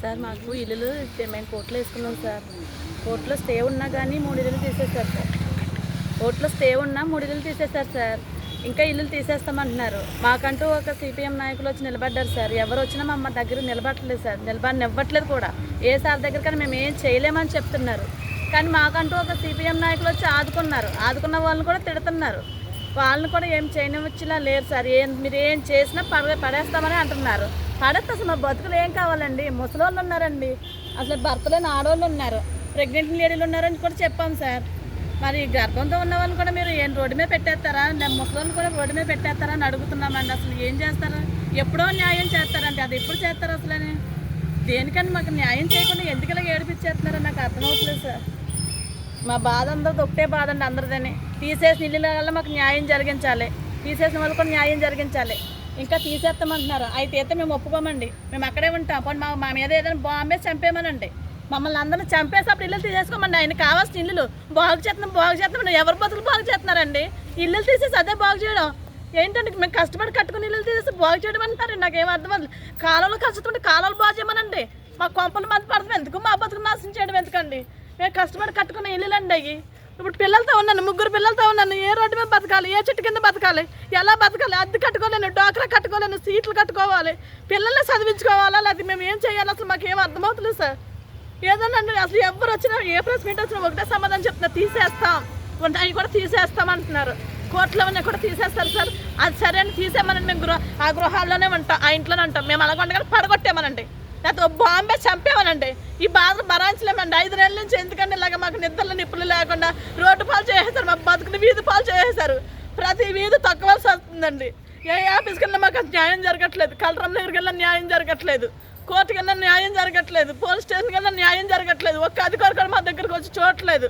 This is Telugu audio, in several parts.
సార్ మాకు ఇల్లులు మేము కోర్టులో వేసుకున్నాం సార్. కోర్టులో స్టే ఉన్నా కానీ మూడు ఇల్లులు తీసేశారు సార్. కోర్టులో స్టే ఉన్నా మూడు ఇల్లులు తీసేశారు సార్. ఇంకా ఇల్లులు తీసేస్తామంటున్నారు. మాకంటూ ఒక సిపిఎం నాయకులు వచ్చి నిలబడ్డారు సార్. ఎవరు వచ్చినా మా అమ్మ దగ్గర నిలబడలేదు సార్. నిలబడినివ్వట్లేదు కూడా. ఏ సార్ దగ్గర కానీ మేము ఏం చేయలేమని చెప్తున్నారు. కానీ మాకంటూ ఒక సిపిఎం నాయకులు వచ్చి ఆదుకున్నారు. ఆదుకున్న వాళ్ళని కూడా తిడుతున్నారు. వాళ్ళని కూడా ఏం చేయనివచ్చేలా లేరు సార్. ఏం మీరు ఏం చేసినా పడ పడేస్తామని అంటున్నారు. పడేస్తే అసలు మా బతుకులు ఏం కావాలండి? ముసలోళ్ళు ఉన్నారండి. అసలు భర్త లేని ఆడవాళ్ళు ఉన్నారు. ప్రెగ్నెంట్ లేడీలు ఉన్నారని కూడా చెప్పాం సార్. మరి గర్భంతో ఉన్న వాళ్ళని కూడా మీరు ఏం రోడ్డు మీద పెట్టేస్తారా? నేను ముసలోళ్ళని కూడా రోడ్డు మీద పెట్టేస్తారా అని అడుగుతున్నామండి. అసలు ఏం చేస్తారా? ఎప్పుడో న్యాయం చేస్తారండి. అది ఎప్పుడు చేస్తారు అసలని? దేనికని మాకు న్యాయం చేయకుండా ఎందుకు ఇలా ఏడిపించేస్తున్నారో నాకు అర్థమవుతుంది సార్. మా బాధ అందరిది ఒకటే బాధ అండి అందరిదని. తీసేసిన ఇల్లు వల్ల మాకు న్యాయం జరిగించాలి. తీసేసిన వాళ్ళు కూడా న్యాయం జరిగించాలి. ఇంకా తీసేస్తామంటున్నారు అయితే అయితే మేము ఒప్పుకోమండి. మేము అక్కడే ఉంటాం. పోనీ మా మా మీద ఏదైనా బాంబే చంపేమనండి మమ్మల్ని అందరిని చంపేసి అప్పుడు ఇల్లు తీసేసుకోమండి. ఆయన కావాల్సిన ఇల్లులు బాగు చేస్తున్నాం బాగు చేస్తున్నాం ఎవరు బతుకులు బాగు చేస్తున్నారండి ఇల్లులు తీసేసి అదే బాగు చేయడం. ఏంటంటే మేము కష్టపడి కట్టుకుని ఇల్లు తీసేసి బాగు చేయడం అంటారు నాకేం అర్థం అవ్వదు కాలంలో కష్టపడి కాలాలు బాగు చేయమనండి. మా కొంపలు మంది పడతాం. ఎందుకు మా బతుకు నాశనం చేయడం ఎందుకండి? మేము కష్టపడి కట్టుకున్న ఇల్లులు అండి అవి. ఇప్పుడు పిల్లలతో ఉన్నాను ముగ్గురు పిల్లలతో ఉన్నాను. ఏ రోడ్డు మీద బతకాలి ఏ చెట్టు కింద బతకాలి ఎలా బతకాలి? అద్దె కట్టుకోలేను డోక్రా కట్టుకోలేను సీట్లు కట్టుకోవాలి. పిల్లల్ని చదివించుకోవాలా? లేకపోతే మేము ఏం చేయాలి? అసలు మాకు ఏం అర్థమవుతుంది సార్ ఏదన్నా అసలు ఎవరు వచ్చినా ఏ ప్రెస్ మీట్ వచ్చినా ఒకటే సమాధానం చెప్తున్నా తీసేస్తాం. అవి కూడా తీసేస్తాం అంటున్నారు. కోర్టులో ఉన్నాయి కూడా తీసేస్తారు సార్. అది సరే అని తీసేమని మేము గృహ ఆ గృహాల్లోనే ఉంటాం ఆ ఇంట్లోనే ఉంటాం. మేము అలాగ ఉండగానే పడగొట్టేమనండి లేకపోతే బాంబే చంపేమనండి. ఈ బాధలు భరాంచలేమండి. ఐదు నెలల నుంచి ఎందుకంటే ఇలాగ మాకు నిద్రలు నిప్పులు లేకుండా రోడ్డు పాలు చేసేసారు మా బతుకుని వీధి పాలు చేసేసారు ప్రతి వీధి తక్కువలసి వస్తుందండి. ఏ ఆఫీస్కి వెళ్ళినా మాకు న్యాయం జరగట్లేదు. కలరం దగ్గరికి వెళ్ళినా న్యాయం జరగట్లేదు. కోర్టు వెళ్ళినా న్యాయం జరగట్లేదు. పోలీస్ స్టేషన్ వెళ్ళినా న్యాయం జరగట్లేదు. ఒక్క అధికారి కూడా మా దగ్గరకు వచ్చి చూడట్లేదు.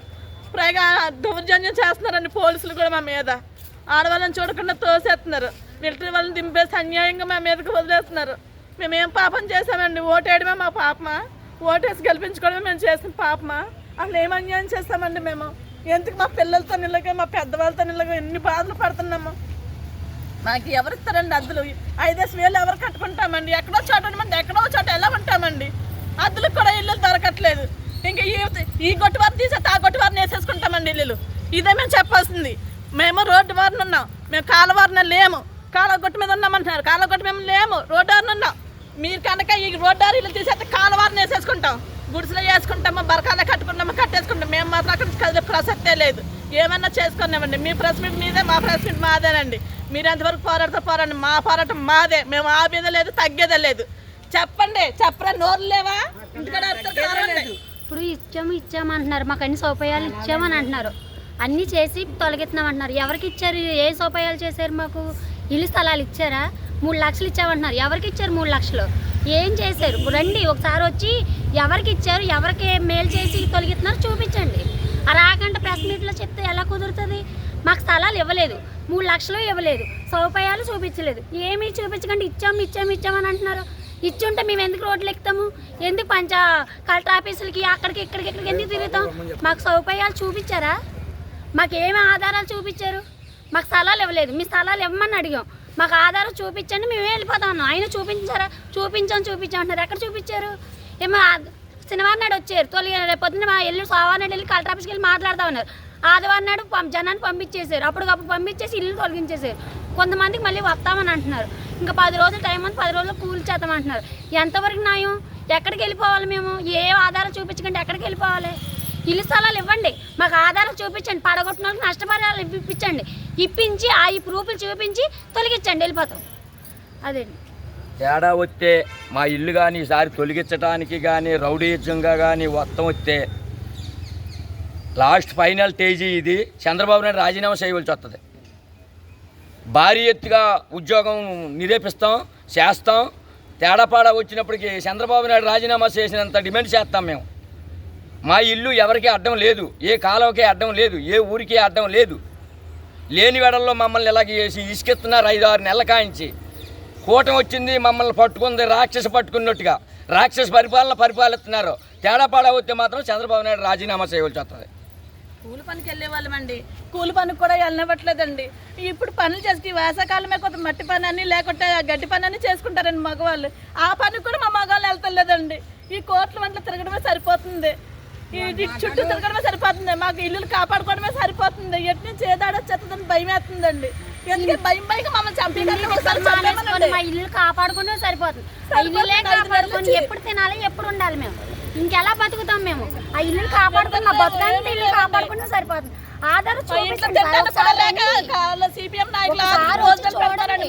పైగా దౌర్జన్యం చేస్తున్నారండి పోలీసులు కూడా మా మీద. ఆడవాళ్ళని చూడకుండా తోసేస్తున్నారు. మిలిటరీ వాళ్ళని దింపేసి అన్యాయంగా మా మీదకి వదిలేస్తున్నారు. మేము పాపం చేసామండి ఓటేయడమే మా పాపమా? ఓటేసి గెలిపించుకోవడమే మేము చేసిన పాపమా? అసలు ఏం అన్యాయం చేస్తామండి మేము? ఎందుకు మా పిల్లలతో నిల్లగా మా పెద్దవాళ్ళతో నిల్లగా ఎన్ని బాధలు పడుతున్నాము? మాకు ఎవరు ఇస్తారండి అద్దెలు? ఐదేసి వేలు ఎవరు కట్టుకుంటామండి? ఎక్కడో చోట ఉండమండి ఎక్కడో చోట ఎలా ఉంటామండి? అద్దెలకు కూడా ఇల్లు దొరకట్లేదు. ఇంకా ఈ ఈ గొట్టు వారిని తీసేస్తే ఆ గొట్టు వారిని వేసేసుకుంటామండి ఇల్లు ఇదే మేము చెప్పాల్సింది. మేము రోడ్డు వారిని ఉన్నాం. మేము కాలవారిన లేము. కాల గొట్టు మీద ఉన్నామంటున్నారు. కాల గొట్టు మేము లేము. రోడ్డు వారిని ఉన్నాం. మీరు కనుక ఈ రోడ్డు ఇల్లు తీసేస్తే కాలవారిని వేసేసుకుంటాం. గుడిసెలో వేసుకుంటామా బరకాలే కట్టుకుంటామా కట్టేసుకుంటాం. మేము మాత్రం అక్కడ కదిలే ప్రసక్తే లేదు. ఏమన్నా చేసుకున్నామండి. మీ ప్రెస్ మీట్ మీదే మా ప్రెస్ మీట్ మాదేనండి. మీరు ఎంతవరకు పోరాడతా పోరాడండి. మా పోరాటం మాదే. మేము ఆపేదే లేదు తగ్గేదే లేదు. చెప్పండి చెప్పరా నోరు లేవా? ఇంటికాడ. ఇప్పుడు ఇచ్చాము ఇచ్చాము అంటున్నారు. మాకు అన్ని సౌకర్యాలు ఇచ్చామని అంటున్నారు. అన్నీ చేసి తొలగిస్తున్నాం అంటున్నారు. ఎవరికి ఇచ్చారు? ఏ సౌకర్యాలు చేశారు మాకు? ఇల్లు స్థలాలు ఇచ్చారా? మూడు లక్షలు ఇచ్చామంటున్నారు. ఎవరికి ఇచ్చారు మూడు లక్షలు? ఏం చేశారు? రండి ఒకసారి వచ్చి ఎవరికి ఇచ్చారు ఎవరికి మేలు చేసి తొలగిస్తున్నారు చూపించండి. ఆ రాకంటే ప్రెస్ మీట్లో చెప్తే ఎలా కుదురుతుంది? మాకు స్థలాలు ఇవ్వలేదు. మూడు లక్షలు ఇవ్వలేదు. సౌకర్యాలు చూపించలేదు. ఏమీ చూపించకండి. ఇచ్చాము ఇచ్చాము ఇచ్చామని అంటున్నారు. ఇచ్చుంటే మేము ఎందుకు రోడ్లు ఎక్కుతాము? ఎందుకు పంచ కలెక్టర్ ఆఫీసులకి అక్కడికి ఇక్కడికి ఇక్కడికి ఎందుకు తిరుగుతాం? మాకు సౌకర్యాలు చూపించారా? మాకు ఏమి ఆధారాలు చూపించారు? మాకు స్థలాలు ఇవ్వలేదు. మీ స్థలాలు ఇవ్వమని అడిగాం. మాకు ఆధారం చూపించండి మేము వెళ్ళిపోతాం ఆయన చూపించారా? చూపించాం చూపించాం అంటున్నారు. ఎక్కడ చూపించారు? ఏమో శనివారం నాడు వచ్చారు. తొలి రేపు పొద్దున్న మా ఎల్లు సోమవారం నాడు వెళ్ళి కలెక్టర్ ఆఫీస్కి వెళ్ళి మాట్లాడుతూ ఉన్నారు ఆదివారం నాడు పం- జనాన్ని పంపించేశారు. అప్పటికప్పుడు పంపించేసి ఇల్లు తొలగించేశారు. కొంతమందికి మళ్ళీ వస్తామని అంటున్నారు. ఇంకా పది రోజులు టైం ఉంది పది రోజులు కూలి చేద్దాం అంటున్నారు. ఎంతవరకు న్యాయం? ఎక్కడికి వెళ్ళిపోవాలి మేము? ఏ ఆధారం చూపించకండి ఎక్కడికి వెళ్ళిపోవాలి? ఇల్లు స్థలాలు ఇవ్వండి. మాకు ఆధారం చూపించండి. పడగొట్టిన వాళ్ళకి నష్టపరిహారాలు ఇప్పించండి. ఇప్పించి ఆ ఈ ప్రూఫ్లు చూపించి తొలగించండి వెళ్ళిపోతాం. అదే. తేడా వస్తే మా ఇల్లు కానీ ఈసారి తొలగించడానికి కానీ రౌడీజంగా కానీ మొత్తం వస్తే లాస్ట్ ఫైనల్ స్టేజీ ఇది. చంద్రబాబు నాయుడు రాజీనామా చేయవలసి వస్తుంది. భారీ ఎత్తుగా ఉద్యోగం నిరూపిస్తాం చేస్తాం. తేడాపాడా వచ్చినప్పటికీ చంద్రబాబు నాయుడు రాజీనామా చేసినంత డిమాండ్ చేస్తాం మేము. మా ఇల్లు ఎవరికీ అడ్డం లేదు ఏ కాలువకే అడ్డం లేదు ఏ ఊరికే అడ్డం లేదు. లేని వెడల్లో మమ్మల్ని ఇలాగ చేసి ఇసుకెత్తున్నారు ఐదు ఆరు నెలల కాయించి కూటం వచ్చింది మమ్మల్ని పట్టుకుంది రాక్షస పట్టుకున్నట్టుగా. రాక్షస పరిపాలన పరిపాలిస్తున్నారు. తేడాపాడా వస్తే మాత్రం చంద్రబాబు నాయుడు రాజీనామా చేయవలసి వస్తుంది. కూలి పనికి వెళ్ళే వాళ్ళమండి. కూలి పనికి కూడా వెళ్ళనివ్వట్లేదండి. ఇప్పుడు పనులు చేసి ఈ వేసవకాలమే కొంత మట్టి పని అని లేకుంటే గడ్డి పని అని చేసుకుంటారండి మగవాళ్ళు. ఆ పనికి కూడా మా మగవాళ్ళు వెళ్తలేదండి. ఈ కోట్ల వంటలు తిరగడమే సరిపోతుంది. ఈ చుట్టూ తిరగడమే సరిపోతుంది. మాకు ఇల్లులు కాపాడుకోవడమే సరిపోతుంది. ఎటు నుంచి ఏదాడొచ్చేస్తుందని భయం వేస్తుందండి. ఎందుకంటే భయం భయంగా మమ్మల్ని. మా ఇల్లు కాపాడుకుంటే సరిపోతుంది. ఇల్లులే కాపాడుకొని ఎప్పుడు తినాలి ఎప్పుడు ఉండాలి మేము? ఇంకెలా బతుకుతాం మేము? ఆ ఇల్లు కాపాడుకుని మా బతుకంటే ఇల్లు కాపాడుకుంటే సరిపోతుంది. ఆధార్ చూపించండి సిపిఎం నాయకులు.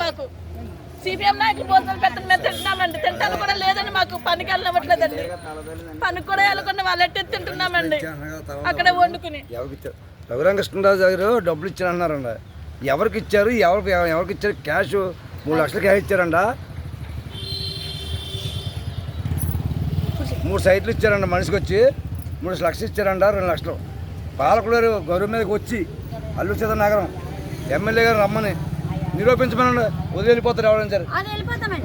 మాకు. సిపిఎం నాయకులు భోజనం పెట్టండి మేము తింటున్నామండి. తింటాను కూడా లేదండి మాకు పనికి వెళ్ళవట్లేదండి పనికి కూడా వెళ్ళకుండా వాళ్ళట్టే తింటున్నామండి. అక్కడ వండుకుని. ఎవరికి ఇచ్చారు గారు డబ్బులు ఇచ్చారన్నారండి ఎవరికి ఇచ్చారు? ఎవరికి ఎవరికి ఇచ్చారు? క్యాష్ మూడు లక్షలు క్యాష్ ఇచ్చారంట? మూడు సైట్లు ఇచ్చారంట మనిషికి వచ్చి మూడు లక్షలు ఇచ్చారంట రెండు లక్షలు. పాలకులు గారు గౌరవం మీదకి వచ్చి అల్లు సీత నగరం ఎమ్మెల్యే గారు రమ్మని. నిరూపించమని వదిలిపోతారు ఎవరైనా సరే.